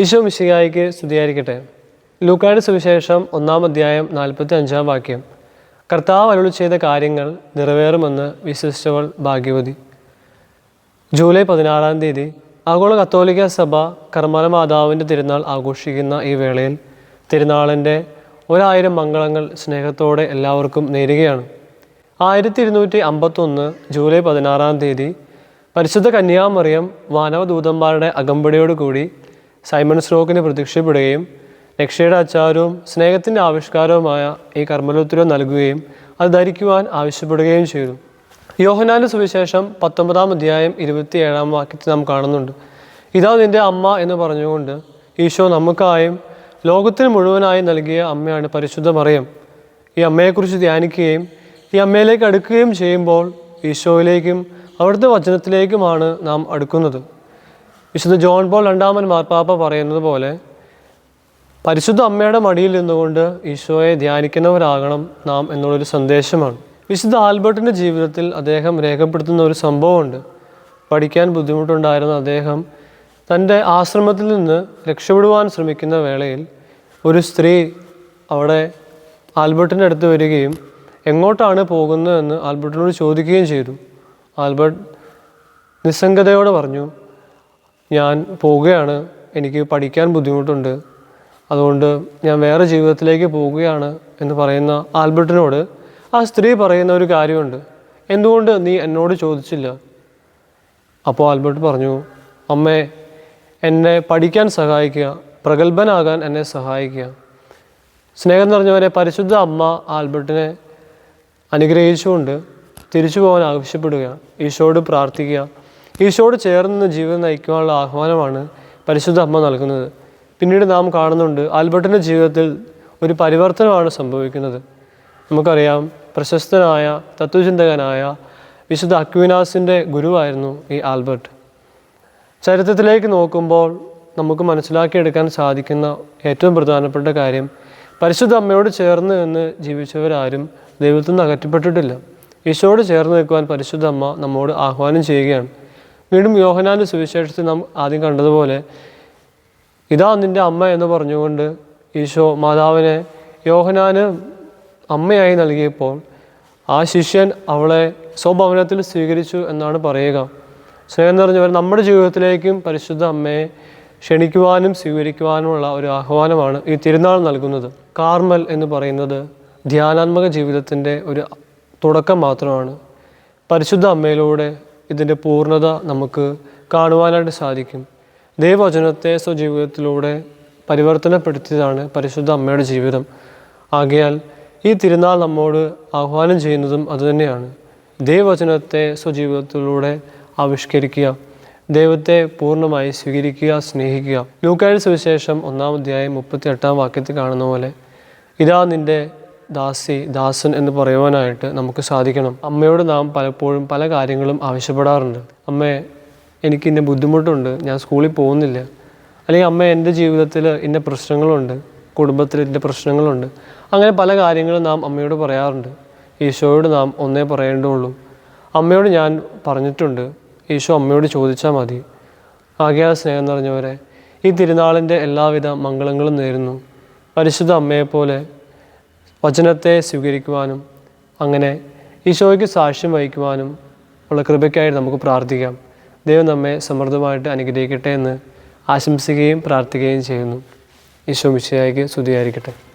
ഈശോ മിശിഹായിക്ക് സ്തുതിയായിരിക്കട്ടെ. ലൂക്കാട് സുവിശേഷം ഒന്നാം അധ്യായം നാൽപ്പത്തി അഞ്ചാം വാക്യം. കർത്താവ് അരുളി ചെയ്ത കാര്യങ്ങൾ നിറവേറുമെന്ന് വിശ്വസിച്ചവൾ ഭാഗ്യവതി. ജൂലൈ പതിനാറാം തീയതി ആഗോള കത്തോലിക്ക സഭ കർമ്മല മാതാവിന്റെ തിരുനാൾ ആഘോഷിക്കുന്ന ഈ വേളയിൽ തിരുനാളിന്റെ ഒരായിരം മംഗളങ്ങൾ സ്നേഹത്തോടെ എല്ലാവർക്കും നേരുകയാണ്. ആയിരത്തി ഇരുന്നൂറ്റി അമ്പത്തൊന്ന് ജൂലൈ പതിനാറാം തീയതി പരിശുദ്ധ കന്യാമറിയം വാനവദൂതന്മാരുടെ അകമ്പടിയോടുകൂടി സൈമൺ സ്ട്രോക്കിന് പ്രത്യക്ഷപ്പെടുകയും രക്ഷയുടെ അച്ചാരവും സ്നേഹത്തിന്റെ ആവിഷ്കാരവുമായ ഈ കർമ്മലോത്തരം നൽകുകയും അത് ധരിക്കുവാൻ ആവശ്യപ്പെടുകയും ചെയ്തു. യോഹനാന്റെ സുവിശേഷം പത്തൊമ്പതാം അധ്യായം ഇരുപത്തിയേഴാം വാക്യത്തിൽ നാം കാണുന്നുണ്ട്. ഇതാ നിന്റെ അമ്മ എന്ന് പറഞ്ഞുകൊണ്ട് ഈശോ നമുക്കായും ലോകത്തിന് മുഴുവനായി നൽകിയ അമ്മയാണ് പരിശുദ്ധ മറിയം. ഈ അമ്മയെക്കുറിച്ച് ധ്യാനിക്കുകയും ഈ അമ്മയിലേക്ക് അടുക്കുകയും ചെയ്യുമ്പോൾ ഈശോയിലേക്കും അവിടുത്തെ വചനത്തിലേക്കുമാണ് നാം അടുക്കുന്നത്. വിശുദ്ധ ജോൺ പോൾ രണ്ടാമൻ മാർപ്പാപ്പ പറയുന്നത് പോലെ പരിശുദ്ധ അമ്മയുടെ മടിയിൽ നിന്നുകൊണ്ട് ഈശോയെ ധ്യാനിക്കുന്നവരാകണം നാം എന്നുള്ളൊരു സന്ദേശമാണ്. വിശുദ്ധ ആൽബർട്ടിന്റെ ജീവിതത്തിൽ അദ്ദേഹം രേഖപ്പെടുത്തുന്ന ഒരു സംഭവമുണ്ട്. പഠിക്കാൻ ബുദ്ധിമുട്ടുണ്ടായിരുന്ന അദ്ദേഹം തന്റെ ആശ്രമത്തിൽ നിന്ന് രക്ഷപ്പെടുവാൻ ശ്രമിക്കുന്ന വേളയിൽ ഒരു സ്ത്രീ അവിടെ ആൽബർട്ടിന്റെ അടുത്ത് വരികയും എങ്ങോട്ടാണ് പോകുന്നതെന്ന് ആൽബർട്ടിനോട് ചോദിക്കുകയും ചെയ്തു. ആൽബർട്ട് നിസ്സംഗതയോടെ പറഞ്ഞു ഞാൻ പോവുകയാണ്. എനിക്ക് പഠിക്കാൻ ബുദ്ധിമുട്ടുണ്ട്. അതുകൊണ്ട് ഞാൻ വേറെ ജീവിതത്തിലേക്ക് പോവുകയാണ് എന്ന് പറയുന്ന ആൽബർട്ടിനോട് ആ സ്ത്രീ പറയുന്ന ഒരു കാര്യമുണ്ട്. എന്തുകൊണ്ട് നീ എന്നോട് ചോദിച്ചില്ല? അപ്പോൾ ആൽബർട്ട് പറഞ്ഞു അമ്മേ എന്നെ പഠിക്കാൻ സഹായിക്കുക പ്രഗത്ഭനാകാൻ എന്നെ സഹായിക്കുക. സ്നേഹം നിറഞ്ഞവരെ പരിശുദ്ധ അമ്മ ആൽബർട്ടിനെ അനുഗ്രഹിച്ചുകൊണ്ട് തിരിച്ചു പോകാൻ ആവശ്യപ്പെടുക ഈശോട് പ്രാർത്ഥിക്കുക. ഈശോയോട് ചേർന്ന് ജീവിതം നയിക്കുവാനുള്ള ആഹ്വാനമാണ് പരിശുദ്ധ അമ്മ നൽകുന്നത്. പിന്നീട് നാം കാണുന്നുണ്ട് ആൽബർട്ടിന്റെ ജീവിതത്തിൽ ഒരു പരിവർത്തനമാണ് സംഭവിക്കുന്നത്. നമുക്കറിയാം പ്രശസ്തനായ തത്വചിന്തകനായ വിശുദ്ധ അക്വിനാസിന്റെ ഗുരുവായിരുന്നു ഈ ആൽബർട്ട്. ചരിത്രത്തിലേക്ക് നോക്കുമ്പോൾ നമുക്ക് മനസ്സിലാക്കിയെടുക്കാൻ സാധിക്കുന്ന ഏറ്റവും പ്രധാനപ്പെട്ട കാര്യം പരിശുദ്ധ അമ്മയോട് ചേർന്ന് നിന്ന് ജീവിച്ചവരാരും ദൈവത്തിൽ നിന്ന് അകറ്റപ്പെട്ടിട്ടില്ല. ഈശോയോട് ചേർന്ന് നിൽക്കുവാൻ പരിശുദ്ധ അമ്മ നമ്മോട് ആഹ്വാനം ചെയ്യുകയാണ്. വീണ്ടും യോഹനാന്റെ സുവിശേഷത്തിൽ നാം ആദ്യം കണ്ടതുപോലെ ഇതാ നിന്റെ അമ്മ എന്ന് പറഞ്ഞുകൊണ്ട് ഈശോ മാതാവിനെ യോഹനാന് അമ്മയായി നൽകിയപ്പോൾ ആ ശിഷ്യൻ അവളെ സ്വഭവനത്തിൽ സ്വീകരിച്ചു എന്നാണ് പറയുക. സ്നേഹം നിറഞ്ഞവർ നമ്മുടെ ജീവിതത്തിലേക്കും പരിശുദ്ധ അമ്മയെ ക്ഷണിക്കുവാനും സ്വീകരിക്കുവാനുമുള്ള ഒരു ആഹ്വാനമാണ് ഈ തിരുനാൾ നൽകുന്നത്. കാർമൽ എന്ന് പറയുന്നത് ധ്യാനാത്മക ജീവിതത്തിന്റെ ഒരു തുടക്കം മാത്രമാണ്. പരിശുദ്ധ അമ്മയിലൂടെ ഇതിന്റെ പൂർണത നമുക്ക് കാണുവാനായിട്ട് സാധിക്കും. ദൈവവചനത്തെ സ്വജീവിതത്തിലൂടെ പരിവർത്തനപ്പെടുത്തിയതാണ് പരിശുദ്ധ അമ്മയുടെ ജീവിതം. ആകയാൽ ഈ തിരുനാൾ നമ്മോട് ആഹ്വാനം ചെയ്യുന്നതും അതുതന്നെയാണ് ദൈവവചനത്തെ സ്വജീവിതത്തിലൂടെ ആവിഷ്കരിക്കുക ദൈവത്തെ പൂർണമായി സ്വീകരിക്കുക സ്നേഹിക്കുക. ലൂക്കായുടെ സുവിശേഷം ഒന്നാം അധ്യായം മുപ്പത്തി എട്ടാം വാക്യത്തിൽ കാണുന്ന പോലെ ഇതാ നിന്റെ ദാസി ദാസൻ എന്ന് പറയുവാനായിട്ട് നമുക്ക് സാധിക്കണം. അമ്മയോട് നാം പലപ്പോഴും പല കാര്യങ്ങളും ആവശ്യപ്പെടാറുണ്ട്. അമ്മേ എനിക്ക് ഇന്ന ബുദ്ധിമുട്ടുണ്ട് ഞാൻ സ്കൂളിൽ പോകുന്നില്ല. അല്ലെങ്കിൽ അമ്മ എന്റെ ജീവിതത്തിൽ ഇന്ന പ്രശ്നങ്ങളുണ്ട് കുടുംബത്തിൽ ഇന്ന പ്രശ്നങ്ങളുണ്ട്. അങ്ങനെ പല കാര്യങ്ങളും നാം അമ്മയോട് പറയാറുണ്ട്. ഈശോയോട് നാം ഒന്നേ പറയേണ്ടുള്ളൂ. അമ്മയോട് ഞാൻ പറഞ്ഞിട്ടുണ്ട് ഈശോ അമ്മയോട് ചോദിച്ചാൽ മതി. ആകെയാ സ്നേഹം നിറഞ്ഞവരെ ഈ തിരുനാളിന്റെ എല്ലാവിധ മംഗളങ്ങളും നേരുന്നു. പരിശുദ്ധ അമ്മയെപ്പോലെ വചനത്തെ സ്വീകരിക്കുവാനും അങ്ങനെ ഈശോയ്ക്ക് സാക്ഷ്യം വഹിക്കുവാനും ഉള്ള കൃപയ്ക്കായിട്ട് നമുക്ക് പ്രാർത്ഥിക്കാം. ദൈവം നമ്മെ സമൃദ്ധമായിട്ട് അനുഗ്രഹിക്കട്ടെ എന്ന് ആശംസിക്കുകയും പ്രാർത്ഥിക്കുകയും ചെയ്യുന്നു. ഈശോ മിശയായിക്ക് സ്തുതിയായിരിക്കട്ടെ.